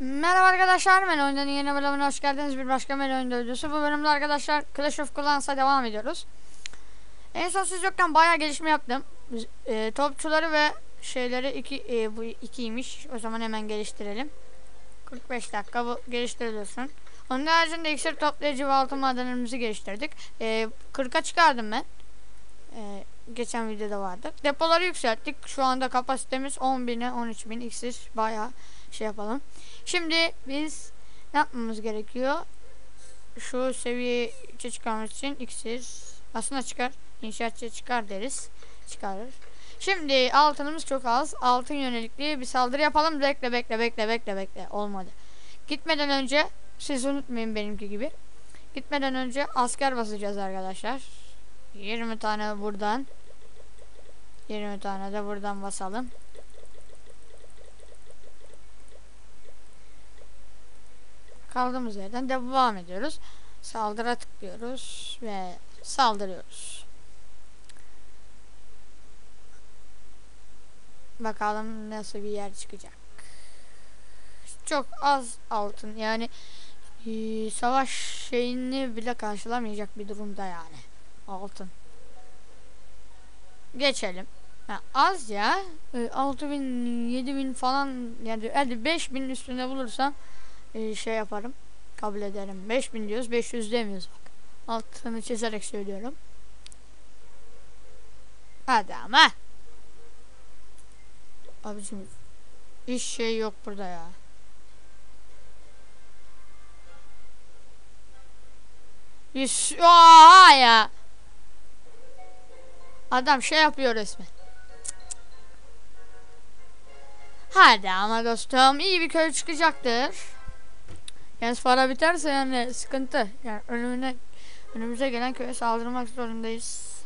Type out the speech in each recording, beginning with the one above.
Merhaba arkadaşlar, ben oyundan yeni bölümüne hoş geldiniz. Bir başka menü oyunda videosu. Bu bölümde arkadaşlar Clash of Clans'a devam ediyoruz. En son siz yokken bayağı gelişme yaptım. E, topçuları ve şeyleri iki e, bu ikiymiş. O zaman hemen geliştirelim. 45 dakika bu geliştiriliyorsun. Onun haricinde iksir toplayıcı ve altın madenlerimizi geliştirdik. E, 40'a çıkardım ben. E, geçen videoda vardı. Depoları yükselttik. Şu anda kapasitemiz 10.000'e 13.000 iksir bayağı şey yapalım. Şimdi biz ne yapmamız gerekiyor? Şu seviye 3'e çıkarmak için iksir aslında çıkar. İnşaatçı çıkar deriz. Çıkarır. Şimdi altınımız çok az. Altın yönelikli bir saldırı yapalım. Bekle bekle bekle bekle bekle. Olmadı. Gitmeden önce siz unutmayın benimki gibi. Gitmeden önce asker basacağız arkadaşlar. 20 tane buradan. 20 tane de buradan basalım. Kaldığımız yerden devam ediyoruz. Saldıra tıklıyoruz ve saldırıyoruz. Bakalım nasıl bir yer çıkacak. Çok az altın yani e, savaş şeyini bile karşılamayacak bir durumda yani. Altın. Geçelim. Ha, az ya. E, 6000 7000 falan yani hadi 5000 üstünde bulursam e, şey yaparım. Kabul ederim. 5000 diyoruz 500 demiyoruz bak. Altını çizerek söylüyorum. Hadi ama. Abicim hiç şey yok burada ya. Yüz Oha ya. Adam şey yapıyor resmen. Hadi ama dostum iyi bir köy çıkacaktır. Yani para biterse yani sıkıntı. Yani önümüne önümüze gelen köye saldırmak zorundayız.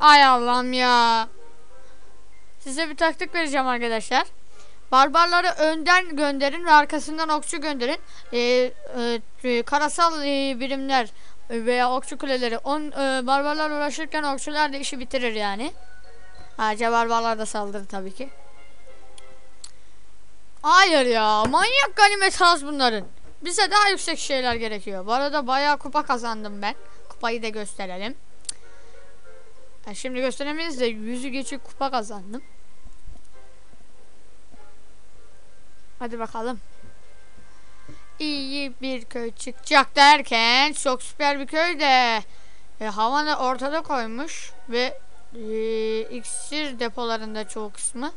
Ay Allah'ım ya. Size bir taktik vereceğim arkadaşlar. Barbarları önden gönderin ve arkasından okçu gönderin. Ee, e, e, karasal e, birimler veya okçu kuleleri on e, barbarlar uğraşırken okçular da işi bitirir yani. Ayrıca barbarlar da saldırır tabii ki. Hayır ya manyak ganimet az bunların. Bize daha yüksek şeyler gerekiyor. Bu arada bayağı kupa kazandım ben. Kupayı da gösterelim. Yani şimdi gösteremeyiz de yüzü geçik kupa kazandım. Hadi bakalım. İyi bir köy çıkacak derken çok süper bir köy de e, havanı ortada koymuş ve e, iksir depolarında çoğu kısmı.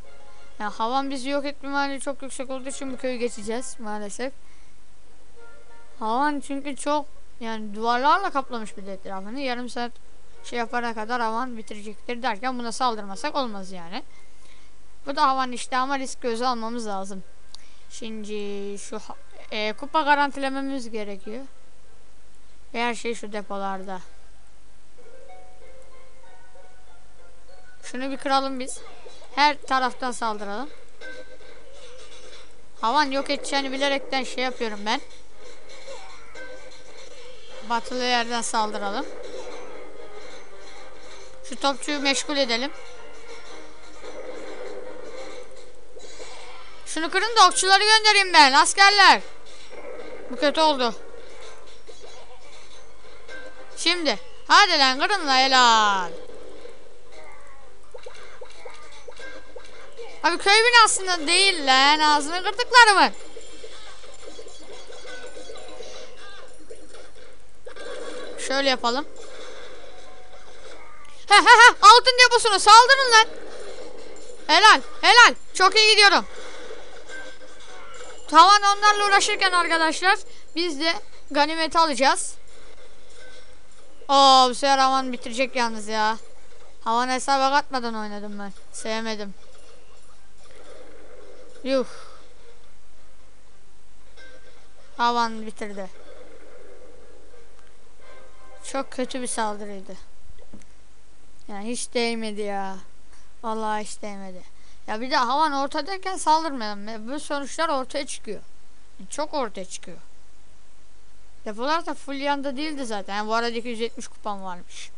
Yani havan bizi yok etme ihtimali çok yüksek olduğu için bu köyü geçeceğiz maalesef. Havan çünkü çok yani duvarlarla kaplamış bir de etrafını. Yarım saat şey yapana kadar havan bitirecektir derken buna saldırmasak olmaz yani. Bu da havan işte ama risk göze almamız lazım. Şimdi şu e, kupa garantilememiz gerekiyor. Ve her şey şu depolarda. Şunu bir kıralım biz. Her taraftan saldıralım. Havan yok edeceğini bilerekten şey yapıyorum ben. Batılı yerden saldıralım. Şu topçuyu meşgul edelim. Şunu kırın da okçuları göndereyim ben askerler. Bu kötü oldu. Şimdi. Hadi lan kırın la helal. Abi köy binasında değil lan ağzını kırdıklarımın. Şöyle yapalım. He he he altın deposuna saldırın lan. Helal helal çok iyi gidiyorum. Tavan onlarla uğraşırken arkadaşlar biz de ganimeti alacağız. Oo bu sefer havan bitirecek yalnız ya. Havan hesaba katmadan oynadım ben. Sevmedim. Yuh. Havan bitirdi. Çok kötü bir saldırıydı. Yani hiç değmedi ya. Vallahi hiç değmedi. Ya bir de havan ortadayken saldırmayalım. Bu sonuçlar ortaya çıkıyor. Yani çok ortaya çıkıyor. Depolar da full yanda değildi zaten. Yani bu arada 270 kupam varmış.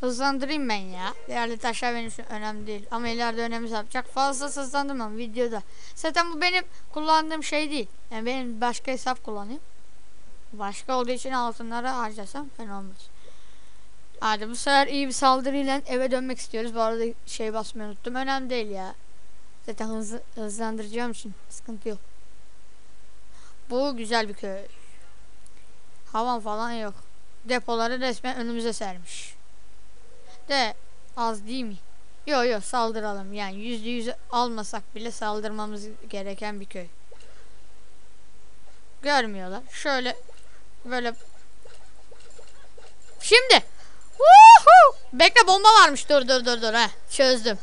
Hızlandırayım ben ya. Değerli taşlar benim için önemli değil. Ama ileride önemli yapacak. Fazla hızlandırmam videoda. Zaten bu benim kullandığım şey değil. Yani benim başka hesap kullanayım. Başka olduğu için altınları harcasam fena olmaz. Hadi bu sefer iyi bir saldırıyla eve dönmek istiyoruz. Bu arada şey basmayı unuttum. Önemli değil ya. Zaten hızlı, hızlandıracağım için sıkıntı yok. Bu güzel bir köy. Havan falan yok. Depoları resmen önümüze sermiş. De az değil mi? Yo yo saldıralım. Yani yüzde yüz almasak bile saldırmamız gereken bir köy. Görmüyorlar. Şöyle böyle Şimdi Woohoo! Bekle bomba varmış. Dur dur dur dur. Heh, çözdüm.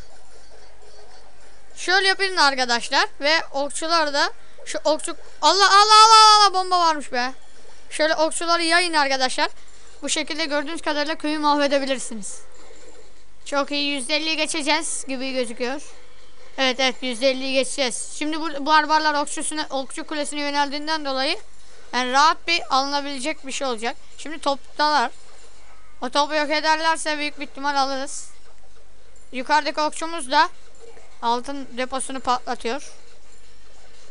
Şöyle yapayım da arkadaşlar. Ve okçular da şu okçu... Allah Allah Allah Allah bomba varmış be. Şöyle okçuları yayın arkadaşlar. Bu şekilde gördüğünüz kadarıyla köyü mahvedebilirsiniz. Çok iyi %50'yi geçeceğiz gibi gözüküyor. Evet evet %50'yi geçeceğiz. Şimdi bu barbarlar okçusuna, okçu kulesine yöneldiğinden dolayı yani rahat bir alınabilecek bir şey olacak. Şimdi toptalar. O topu yok ederlerse büyük bir ihtimal alırız. Yukarıdaki okçumuz da altın deposunu patlatıyor.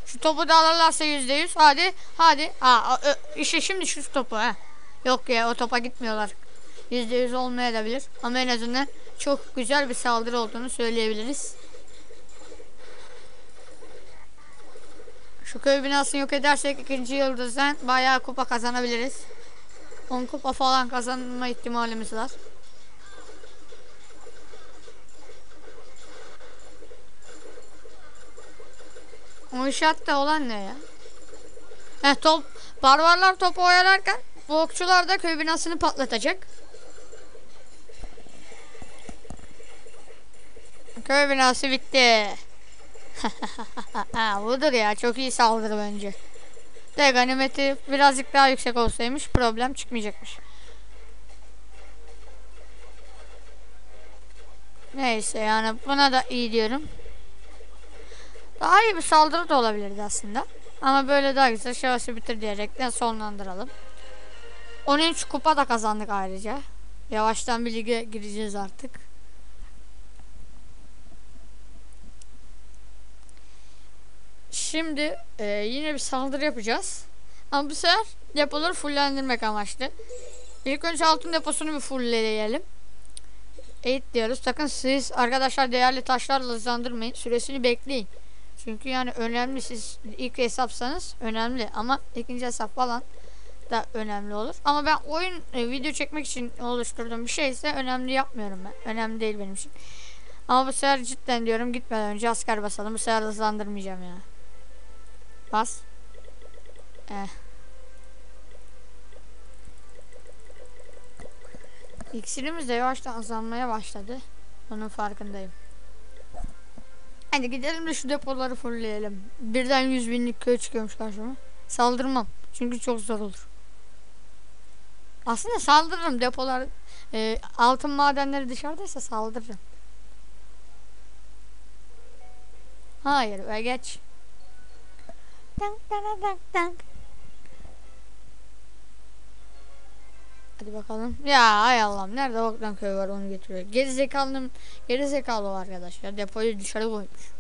Şu topu da alırlarsa yüzde yüz. Hadi hadi. Aa, işte şimdi şu topu ha. Yok ya o topa gitmiyorlar. Yüzde yüz olmayabilir. Ama en azından çok güzel bir saldırı olduğunu söyleyebiliriz. Şu köy binasını yok edersek ikinci yıldızdan bayağı kupa kazanabiliriz. 10 kupa falan kazanma ihtimalimiz var. O inşaatta olan ne ya? Heh top. Barbarlar topu oyalarken bu okçular da köy binasını patlatacak. Köy binası bitti. budur ya çok iyi saldırı bence. De ganimeti birazcık daha yüksek olsaymış problem çıkmayacakmış. Neyse yani buna da iyi diyorum. Daha iyi bir saldırı da olabilirdi aslında. Ama böyle daha güzel şahsı bitir diyerekten sonlandıralım. 13 kupa da kazandık ayrıca. Yavaştan bir lige gireceğiz artık. Şimdi e, yine bir saldırı yapacağız. Ama bu sefer depoları fullendirmek amaçlı. İlk önce altın deposunu bir fullleyelim. Eğit diyoruz. Sakın siz arkadaşlar değerli taşlarla hızlandırmayın. Süresini bekleyin. Çünkü yani önemli siz ilk hesapsanız önemli ama ikinci hesap falan da önemli olur. Ama ben oyun e, video çekmek için oluşturduğum bir şeyse önemli yapmıyorum ben. Önemli değil benim için. Ama bu sefer cidden diyorum gitmeden önce asker basalım. Bu sefer hızlandırmayacağım ya. Yani. Bas. Eh. İksirimiz de yavaştan azalmaya başladı. Onun farkındayım. Hadi gidelim de şu depoları fullleyelim. Birden 100 binlik köy çıkıyormuş karşıma. Saldırmam. Çünkü çok zor olur. Aslında saldırırım depolar e, altın madenleri dışarıdaysa saldırırım. Hayır ve geç. Dank dank dank dank. Hadi bakalım. Ya hay Allah'ım nerede Oktan köy var onu getiriyor. Geri zekalım geri zekalı arkadaşlar. Depoyu dışarı koymuş.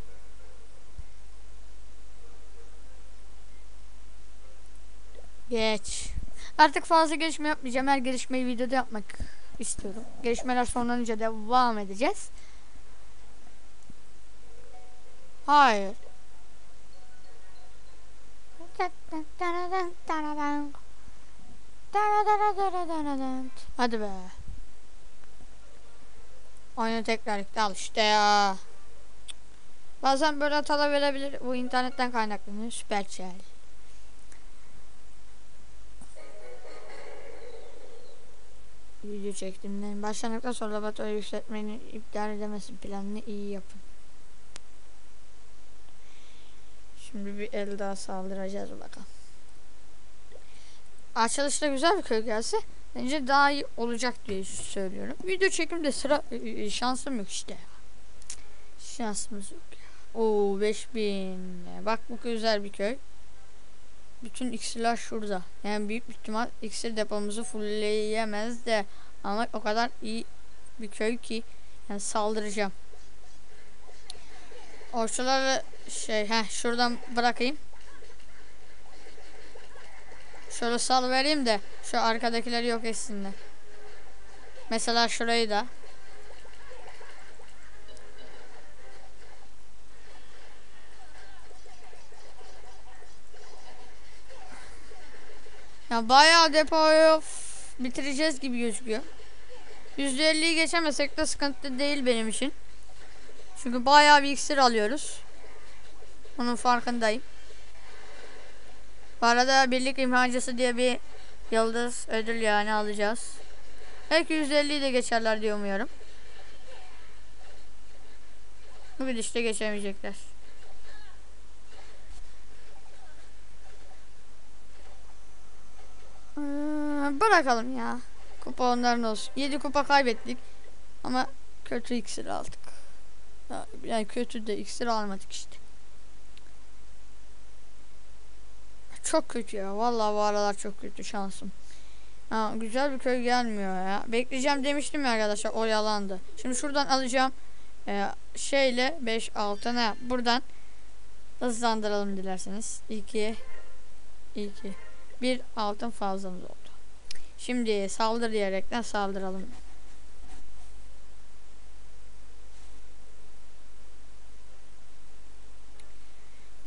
Geç. Artık fazla gelişme yapmayacağım. Her gelişmeyi videoda yapmak istiyorum. Gelişmeler sonlanınca devam edeceğiz. Hayır. Hadi be. Oyunu tekrar yükle al işte ya. Bazen böyle hatalar verebilir. Bu internetten kaynaklanıyor. Süper şey. Video çektim. Başlandıktan sonra laboratuvarı yükseltmenin iptal edemezsin planını iyi yapın. Şimdi bir el daha saldıracağız bakalım. Açılışta güzel bir köy gelse bence daha iyi olacak diye söylüyorum. Video çekimde sıra e, e, şansım yok işte. Şansımız yok. Oo 5000. Bak bu güzel bir köy. Bütün iksirler şurada. Yani büyük bir ihtimal iksir depomuzu fullleyemez de ama o kadar iyi bir köy ki yani saldıracağım. Orçuları şey heh şuradan bırakayım. Şöyle sal vereyim de şu arkadakileri yok etsinler. Mesela şurayı da. Ya bayağı depoyu bitireceğiz gibi gözüküyor. %50'yi geçemesek de sıkıntı değil benim için. Çünkü bayağı bir iksir alıyoruz. Onun farkındayım. Bu arada birlik imhancısı diye bir yıldız ödül yani alacağız. Belki 150'yi de geçerler diye umuyorum. Bu gidişte geçemeyecekler. Ee, bırakalım ya. Kupa onların olsun. 7 kupa kaybettik. Ama kötü iksir aldık. Ya- Yani kötü de iksir almadık işte. Çok kötü ya. Vallahi bu aralar çok kötü şansım. Ha, güzel bir köy gelmiyor ya. Bekleyeceğim demiştim ya arkadaşlar. O yalandı. Şimdi şuradan alacağım. Ee, şeyle 5 6 ne? Buradan hızlandıralım dilerseniz. 2 2 bir altın fazlamız oldu. Şimdi saldır diyerekten saldıralım.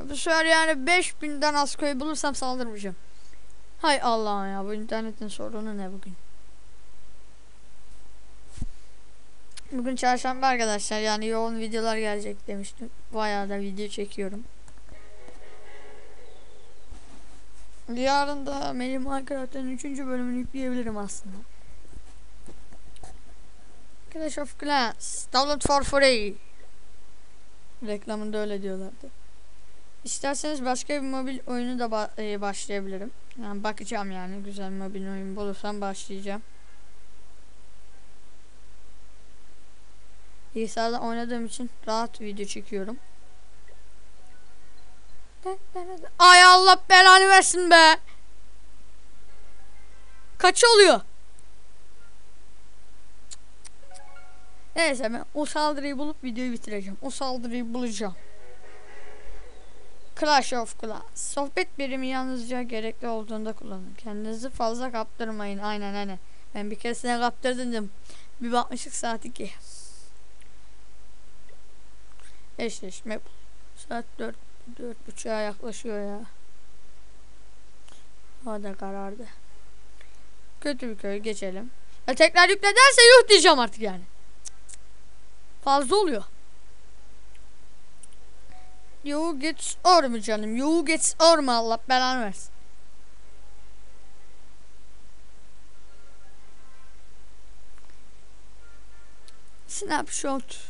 Bu sefer yani 5000'den az köy bulursam saldırmayacağım. Hay Allah ya bu internetin sorunu ne bugün? Bugün çarşamba arkadaşlar yani yoğun videolar gelecek demiştim. Bayağı da video çekiyorum. Yarın da benim Minecraft'ın 3. bölümünü yükleyebilirim aslında. Clash of Clans Download for free Reklamında öyle diyorlardı. İsterseniz başka bir mobil oyunu da ba- e, başlayabilirim. Yani bakacağım yani güzel mobil oyun bulursam başlayacağım. Bilgisayarda oynadığım için rahat video çekiyorum. Ay Allah belanı versin be. Kaç oluyor? Neyse ben o saldırıyı bulup videoyu bitireceğim. O saldırıyı bulacağım. Clash of Clans. Sohbet birimi yalnızca gerekli olduğunda kullanın. Kendinizi fazla kaptırmayın. Aynen aynen. Ben bir keresine kaptırdım. Bir bakmışık saat 2. Eşleşme. Saat 4. Dört buçuğa yaklaşıyor ya. O da karardı. Kötü bir köy geçelim. Ya tekrar yükle derse yuh diyeceğim artık yani. Fazla oluyor. You gets or mu canım? You gets or mu Allah belanı versin. Snapshot.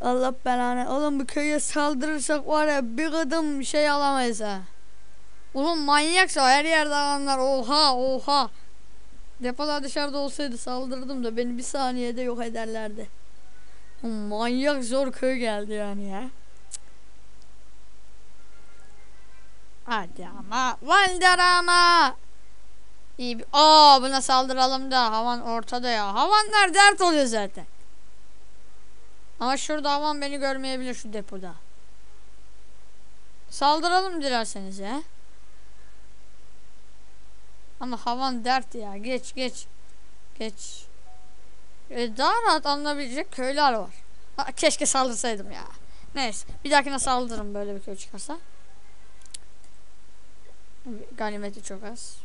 Allah belanı. Oğlum bu köye saldırırsak var ya bir kadın şey alamayız ha. Oğlum manyaksa her yerde adamlar oha oha. Depolar dışarıda olsaydı saldırdım da beni bir saniyede yok ederlerdi. Manyak zor köy geldi yani ya. Hadi ama Valderama. İyi bir... Aa buna saldıralım da havan ortada ya. Havanlar dert oluyor zaten. Ama şurada havan beni görmeyebilir şu depoda. Saldıralım dilerseniz ya. Ama havan dert ya. Geç geç. Geç. Ee, daha rahat alınabilecek köyler var. Ha, keşke saldırsaydım ya. Neyse. Bir dahakine saldırırım böyle bir köy çıkarsa. Ganimeti çok az.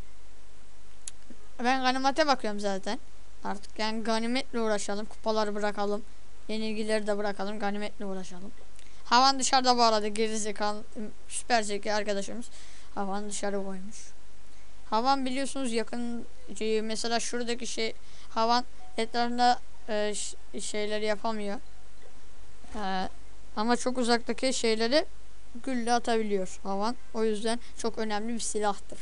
Ben ganimete bakıyorum zaten. Artık yani ganimetle uğraşalım. Kupaları bırakalım. Yenilgileri de bırakalım. Ganimetle uğraşalım. Havan dışarıda bu arada gerizekalı süper zeki arkadaşımız. Havan dışarı koymuş. Havan biliyorsunuz yakın şey, mesela şuradaki şey havan etrafında e, şeyleri yapamıyor. E, ama çok uzaktaki şeyleri gülle atabiliyor havan. O yüzden çok önemli bir silahtır.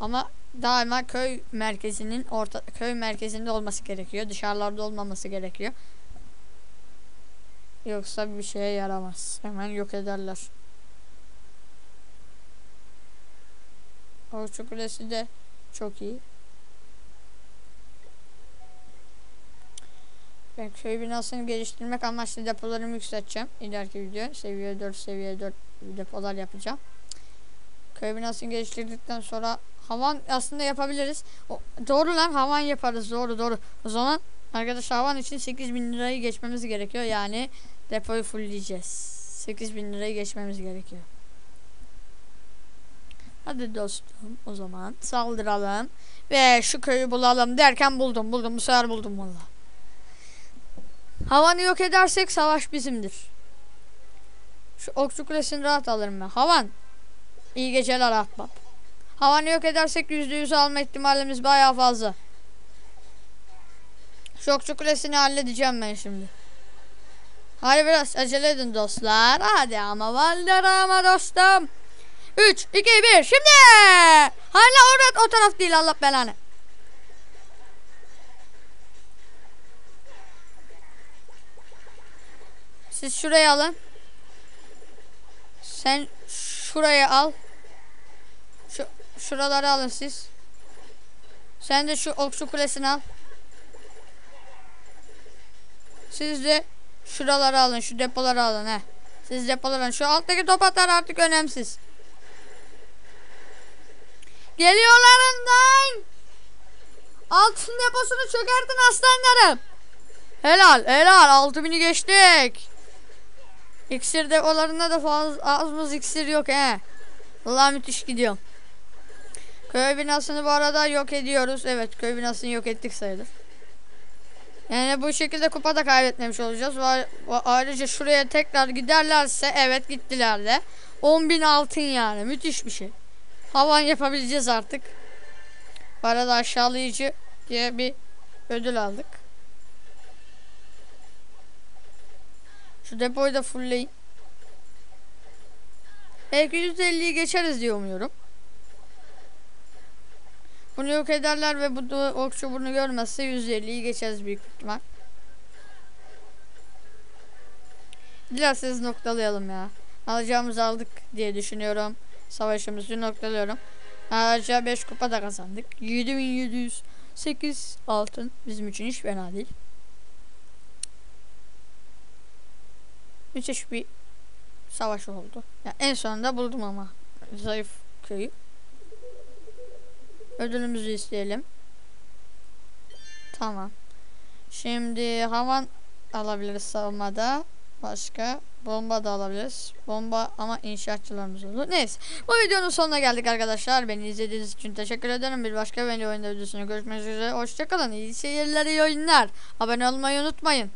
Ama daima köy merkezinin orta köy merkezinde olması gerekiyor. Dışarılarda olmaması gerekiyor. Yoksa bir şeye yaramaz. Hemen yok ederler. Okçu Kulesi de çok iyi. Ben köy binasını geliştirmek amaçlı depolarımı yükselteceğim. İleriki video seviye 4 seviye 4 depolar yapacağım. Köy binasını geliştirdikten sonra havan aslında yapabiliriz. O, doğru lan havan yaparız doğru doğru. O zaman arkadaşlar havan için 8000 lirayı geçmemiz gerekiyor. Yani depoyu fullleyeceğiz. 8000 lirayı geçmemiz gerekiyor. Hadi dostum o zaman saldıralım ve şu köyü bulalım derken buldum buldum bu sefer buldum valla. Havanı yok edersek savaş bizimdir. Şu okçu kulesini rahat alırım ben. Havan. İyi geceler ahbap. Havanı yok edersek yüzde yüz alma ihtimalimiz bayağı fazla. Şu okçu kulesini halledeceğim ben şimdi. Hadi biraz acele edin dostlar. Hadi ama Valderrama dostum. 3, 2, 1 şimdi. Hala orada o taraf değil Allah belanı. Siz şurayı alın. Sen şurayı al. Şu şuraları alın siz. Sen de şu okçu kulesini al. Siz de şuraları alın, şu depoları alın he. Siz depoları alın. Şu alttaki top atar artık önemsiz. Geliyorlarından. Altın deposunu çökertin aslanlarım. Helal, helal. 6000'i geçtik. İksir depolarında da fazla azımız iksir yok he. Vallahi müthiş gidiyor. Köy binasını bu arada yok ediyoruz. Evet köy binasını yok ettik sayılır. Yani bu şekilde kupada kaybetmemiş olacağız. Ayrıca şuraya tekrar giderlerse evet gittiler de. 10.000 altın yani müthiş bir şey. Havan yapabileceğiz artık. Bu arada aşağılayıcı diye bir ödül aldık. Şu depoyu da fullleyin. Belki %50'yi geçeriz diye umuyorum. Bunu yok ederler ve bu okçu bunu görmezse %50'yi geçeriz büyük ihtimal. Dilerseniz noktalayalım ya. Alacağımızı aldık diye düşünüyorum. Savaşımızı noktalıyorum. Ayrıca 5 kupa da kazandık. 7708 altın bizim için hiç fena değil. Müthiş bir savaş oldu. Ya en sonunda buldum ama zayıf köyü. Ödülümüzü isteyelim. Tamam. Şimdi havan alabiliriz savunmada. Başka bomba da alabiliriz. Bomba ama inşaatçılarımız oldu. Neyse. Bu videonun sonuna geldik arkadaşlar. Beni izlediğiniz için teşekkür ederim. Bir başka beni oyunda videosunu görüşmek üzere. Hoşçakalın. İyi seyirler, iyi oyunlar. Abone olmayı unutmayın.